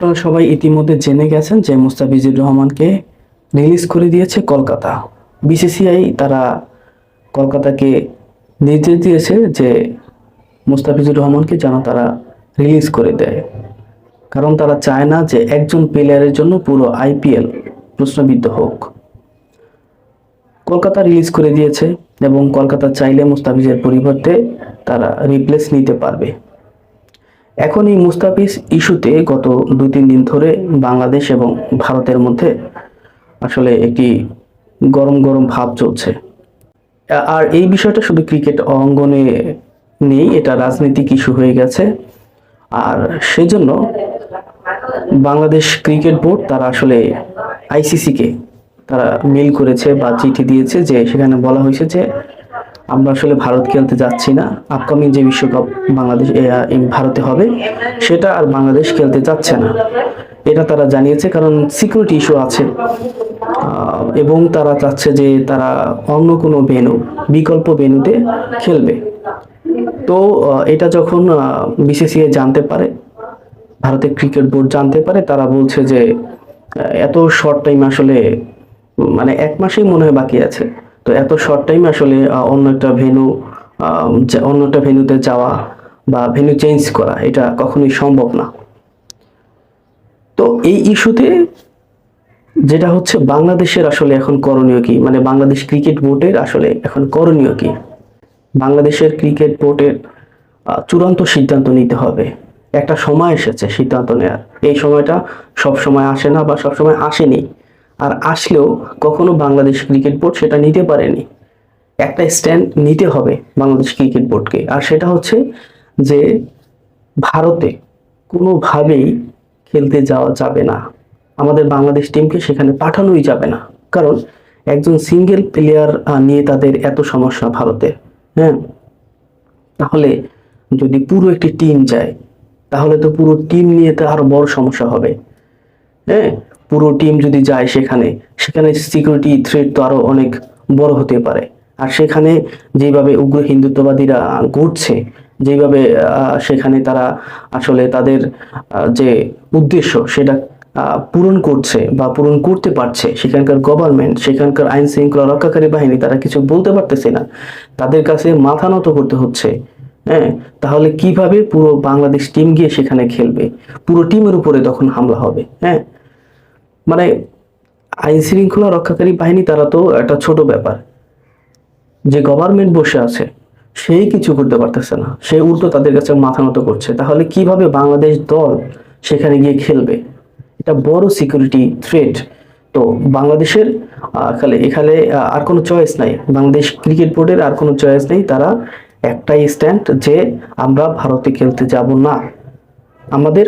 আপনারা সবাই ইতিমধ্যে জেনে গেছেন যে মুস্তাফিজুর রহমানকে রিলিজ করে দিয়েছে কলকাতা। বিসিসিআই তারা কলকাতাকে নির্দেশ দিয়েছে যে মুস্তাফিজুর রহমানকে যেন তারা রিলিজ করে দেয়। কারণ তারা চায় না যে একজন প্লেয়ারের জন্য পুরো আইপিএল প্রশ্নবিদ্ধ হোক। কলকাতা রিলিজ করে দিয়েছে এবং কলকাতা চাইলে মুস্তাফিজের পরিবর্তে তারা রিপ্লেস নিতে পারবে। এখন এই মুস্তাফিজ ইস্যুতে গত দুই তিন দিন ধরে বাংলাদেশ এবং ভারতের মধ্যে আসলে একটি গরম গরম ভাব চলছে। আর এই বিষয়টা শুধু ক্রিকেট অঙ্গনে নেই, এটা রাজনৈতিক ইস্যু হয়ে গেছে। আর সেজন্য বাংলাদেশ ক্রিকেট বোর্ড তারা আসলে আইসিসিকে তারা মেল করেছে বা চিঠি দিয়েছে যে সেখানে বলা হয়েছে যে আমরা আসলে ভারত খেলতে যাচ্ছি না। আপকামিং যে বিশ্বকাপ বাংলাদেশ ভারতে হবে, সেটা আর বাংলাদেশ খেলতে যাচ্ছে না। এটা তারা জানিয়েছে, কারণ সিকিউরিটি ইস্যু আছে। এবং তারা চাচ্ছে যে তারা অন্য কোনো ভেনু বিকল্প ভেনুতে খেলবে। তো এটা যখন বিসিসিআই জানতে পারে, ভারতের ক্রিকেট বোর্ড জানতে পারে, তারা বলছে যে এত শর্ট টাইম আসলে মানে এক মাসেই মনে হয় বাকি আছে। তো এত শর্ট টাইম আসলে অন্য একটা ভেনু অন্য একটা ভেনুতে যাওয়া বা ভেনু চেঞ্জ করা, এটা কখনোই সম্ভব না। তো এই ইস্যুতে যেটা হচ্ছে, বাংলাদেশের আসলে এখন করণীয় কি? মানে বাংলাদেশ ক্রিকেট বোর্ডের আসলে এখন করণীয় কি? বাংলাদেশের ক্রিকেট বোর্ডের চূড়ান্ত সিদ্ধান্ত নিতে হবে। একটা সময় এসেছে সিদ্ধান্ত নেওয়ার এই সময়টা সব সময় আসে না বা সব সময় আসেনি। আর আসলেও কখনো বাংলাদেশ ক্রিকেট বোর্ড সেটা নিতে পারেনি। একটা স্ট্যান্ড নিতে হবে বাংলাদেশ ক্রিকেট বোর্ডকে আর সেটা হচ্ছে যে ভারতে কোনোভাবেই খেলতে যাওয়া যাবে না। আমাদের বাংলাদেশ টিমকে সেখানে পাঠানোই যাবে না। কারণ একজন সিঙ্গেল প্লেয়ার নিয়ে তাদের এত সমস্যা ভারতে। হ্যাঁ? তাহলে যদি পুরো একটি টিম যায়, তাহলে তো পুরো টিম নিয়ে তো আরও বড় সমস্যা হবে। হ্যাঁ? পুরো টিম যদি যায় সেখানে সেখানে সিকিউরিটি থ্রেট তো আরও অনেক বড় হতে পারে। আর সেখানে যেভাবে উগ্র হিন্দুত্ববাদীরা ঘুরছে, যেভাবে সেখানে তারা আসলে তাদের যে উদ্দেশ্য সেটা পূরণ করছে বা পূরণ করতে পারছে, সেখানকার গভর্নমেন্ট সেখানকার আইন শৃঙ্খলা রক্ষাকারী বাহিনী, তারা কিছু বলতে পারতেছে না। তাদের কাছে মাথা নত করতে হচ্ছে হ্যাঁ? তাহলে কীভাবে পুরো বাংলাদেশ টিম গিয়ে সেখানে খেলবে? পুরো টিমের উপরে তখন হামলা হবে হ্যাঁ? মানে আইন শৃঙ্খলা রক্ষাকারী বাহিনী তারা তো একটা ছোট ব্যাপার। যে গভর্নমেন্ট বসে আছে সেই কিছু করতে পারতেছে না। সে উল্টো তাদের কাছে মাথা নত করছে। তাহলে কীভাবে বাংলাদেশ দল সেখানে গিয়ে খেলবে? এটা বড় সিকিউরিটি থ্রেট তো বাংলাদেশের আহ, এখানে আর কোনো চয়েস নাই। বাংলাদেশ ক্রিকেট বোর্ডের আর কোনো চয়েস নেই। তারা একটাই স্ট্যান্ড যে আমরা ভারতে খেলতে যাব না। আমাদের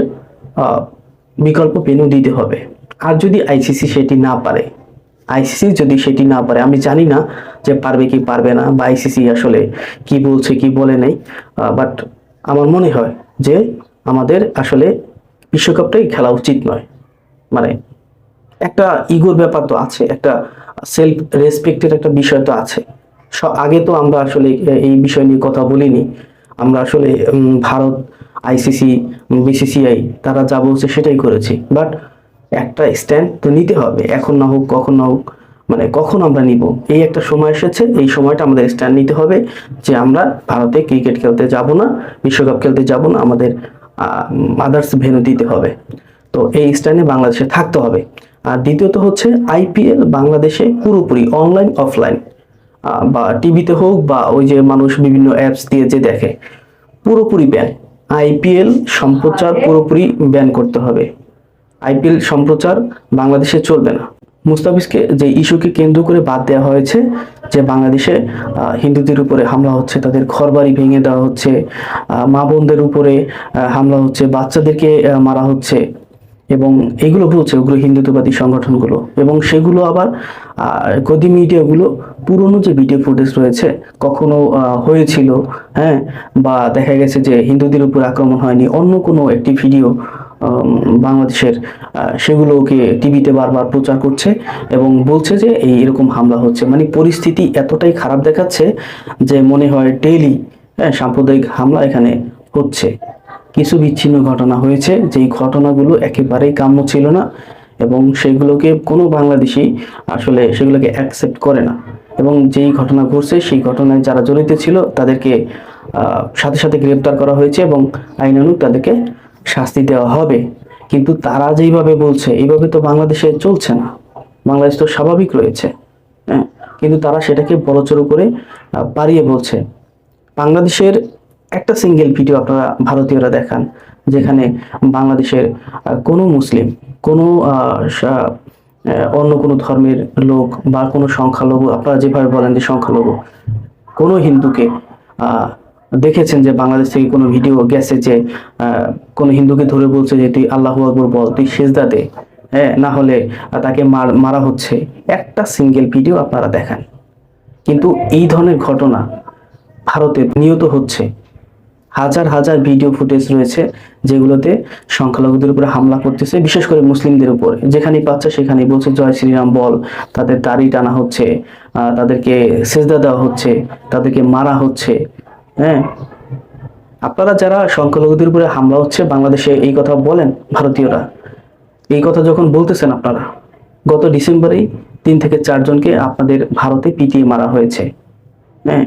বিকল্প পেনু দিতে হবে। আর যদি আইসিসি সেটি না পারে আইসিসি যদি সেটি না পারে, আমি জানি না যে পারবে কি পারবে না বা আইসিসি আসলে কি বলছে, কি বলে নেই বাট আমার মনে হয় যে আমাদের আসলে বিশ্বকাপটাই খেলা উচিত নয়। মানে একটা ইগোর ব্যাপার তো আছে, একটা সেলফ রেসপেক্টের একটা বিষয় তো আছে। আগে তো আমরা আসলে এই বিষয় নিয়ে কথা বলিনি। আমরা আসলে ভারত আইসিসি বিসিসিআই তারা যা বলছে সেটাই করেছি। বাট একটা স্ট্যান্ড তো নিতে হবে এখন না হোক কখন না হোক মানে কখন আমরা নিব? এই একটা সময় এসেছে এই সময়টা আমাদের স্ট্যান্ড নিতে হবে যে আমরা ভারতে ক্রিকেট খেলতে যাব না বিশ্বকাপ খেলতে যাব না আমাদের আদার্স ভেনু দিতে হবে। তো এই স্ট্যান্ডে বাংলাদেশে থাকতে হবে। আর দ্বিতীয়ত হচ্ছে আইপিএল বাংলাদেশে পুরোপুরি অনলাইন অফলাইন বা টিভিতে হোক বা ওই যে মানুষ বিভিন্ন অ্যাপস দিয়ে যে দেখে পুরোপুরি ব্যান আইপিএল সম্প্রচার পুরোপুরি ব্যান করতে হবে। আইপিএল সম্প্রচার বাংলাদেশে চলবে না। মুস্তাফিজকে যে ইস্যুকে কেন্দ্র করে বাদ দেওয়া হয়েছে, যে বাংলাদেশে হিন্দুদের উপরে হামলা হচ্ছে, তাদের ঘরবাড়ি ভেঙে দেওয়া হচ্ছে মা বোনদের উপরে হামলা হচ্ছে, বাচ্চাদেরকে মারা হচ্ছে এবং এগুলো বলছে উগ্র হিন্দুত্ববাদী সংগঠনগুলো এবং সেগুলো আবার গদি মিডিয়াগুলো পুরনো যে ভিডিও ফুটেজ রয়েছে, কখনো হয়েছিল হ্যাঁ বা দেখা গেছে যে হিন্দুদের উপর আক্রমণ হয়নি। অন্য কোনো একটি ভিডিও বাংলাদেশের সেগুলোকে টিভিতে বারবার প্রচার করছে এবং বলছে যে এই এরকম হামলা হচ্ছে। মানে পরিস্থিতি এতটাই খারাপ দেখাচ্ছে যে মনে হয় ডেইলি হ্যাঁ সাম্প্রদায়িক হামলা এখানে হচ্ছে। কিছু বিচ্ছিন্ন ঘটনা হয়েছে, যেই ঘটনাগুলো একেবারেই কাম্য ছিল না এবং সেগুলোকে কোনো বাংলাদেশি আসলে সেগুলোকে অ্যাকসেপ্ট করে না। এবং যেই ঘটনা ঘটছে, সেই ঘটনায় যারা জড়িত ছিল, তাদেরকে সাথে সাথে গ্রেপ্তার করা হয়েছে এবং আইনানুগ তাদেরকে শাস্তি দেওয়া হবে। কিন্তু তারা যেইভাবে বলছে, এইভাবে তো বাংলাদেশে চলছে না। বাংলাদেশ তো স্বাভাবিক রয়েছে হ্যাঁ? কিন্তু তারা সেটাকে বড়চড় করে বাড়িয়ে বলছে। বাংলাদেশের একটা সিঙ্গেল ভিডিও আপনারা ভারতীয়রা দেখান, যেখানে বাংলাদেশের কোনো মুসলিম, কোনো অন্য কোনো ধর্মের লোক বা কোনো সংখ্যালঘু, আপনারা যেভাবে বলেন যে সংখ্যালঘু, কোনো হিন্দুকে দেখেছেন যে বাংলাদেশ থেকে কোনো ভিডিও গেছে যে কোনো হিন্দুকে ধরে বলছে যে তুই আল্লাহ আকবর বল, তুই সেজদা দে। হ্যাঁ না হলে তাকে মার হচ্ছে। একটা সিঙ্গেল ভিডিও আপনারা দেখান। কিন্তু এই ধরনের ঘটনা ভারতে নিয়ত হচ্ছে। হাজার হাজার ভিডিও ফুটেজ রয়েছে যেগুলোতে সংখ্যালঘুদের উপরে হামলা করতেছে, বিশেষ করে মুসলিমদের উপরে। যেখানেই পাচ্ছে সেখানেই বলছে, জয় শ্রীরাম, বল। তাদের দাড়ি টানা হচ্ছে তাদেরকে সেজদা দেওয়া হচ্ছে, তাদেরকে মারা হচ্ছে। হ্যাঁ। আপনারা যারা সংখ্যালঘুদের উপরে হামলা হচ্ছে বাংলাদেশে এই কথা বলেন, ভারতীয়রা, এই কথা যখন বলতেছেন আপনারা, গত ডিসেম্বরেই তিন থেকে চারজনকে আপনাদের ভারতে পিটিয়ে মারা হয়েছে। হ্যাঁ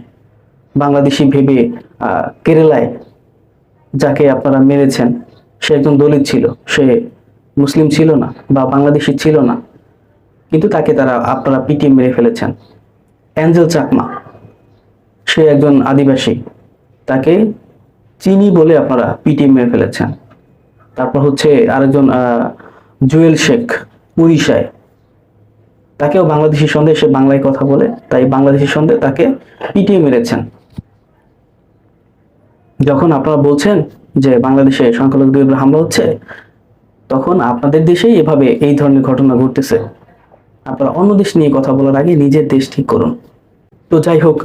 বাংলাদেশি ভেবে কেরালায় যাকে আপনারা মেরেছেন, সে একজন দলিত ছিল, সে মুসলিম ছিল না বা বাংলাদেশি ছিল না, কিন্তু তাকে তারা, আপনারা পিটিয়ে মেরে ফেলেছেন। অ্যাঞ্জেল চাকমা, সে একজন আদিবাসী। তাকে চিনি বলে আপনারা পিটিয়ে মেরে ফেলেছেন। তারপর হচ্ছে আরেকজন জুয়েল শেখ, উড়িষ্যায়। তাকেও বাংলাদেশি সন্দেহে সে বাংলায় কথা বলে, তাই বাংলাদেশি সন্দেহে তাকে পিটিয়ে মেরেছেন। যখন আপনারা বলছেন যে বাংলাদেশে সংখ্যালঘুদের হামলা হচ্ছে, তখন আপনাদের দেশেই এভাবে এই ধরনের ঘটনা ঘটতেছে। আপনারা অন্য দেশ নিয়ে কথা বলার আগে নিজের দেশ ঠিক করুন। তো যাই হোক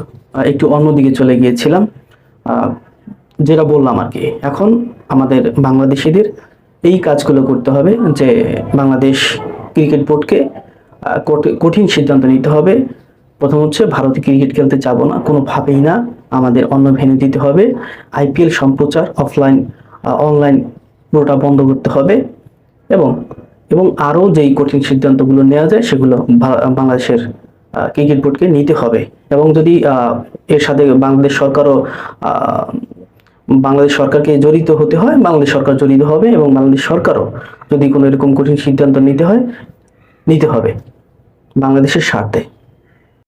একটু অন্যদিকে চলে গিয়েছিলাম। যেটা বললাম আর কি, এখন আমাদের বাংলাদেশিদের এই কাজগুলো করতে হবে যে বাংলাদেশ ক্রিকেট বোর্ডকে কঠিন সিদ্ধান্ত নিতে হবে। প্রথম হচ্ছে ভারতে ক্রিকেট খেলতে যাব না, কোনোভাবেই না। আমাদের অন্য ভেন্যু দিতে হবে। আইপিএল সম্প্রচার অফলাইন অনলাইন পুরোটা বন্ধ করতে হবে। এবং এবং আরও যেই কঠিন সিদ্ধান্তগুলো নেওয়া যায় সেগুলো বাংলাদেশের ক্রিকেট বোর্ডকে নিতে হবে। এবং যদি এর সাথে বাংলাদেশ সরকারও বাংলাদেশ সরকারকে জড়িত হতে হয়, বাংলাদেশ সরকার জড়িত হবে এবং বাংলাদেশ সরকারও যদি কোনো এরকম কঠিন সিদ্ধান্ত নিতে হয়, নিতে হবে। বাংলাদেশের স্বার্থে।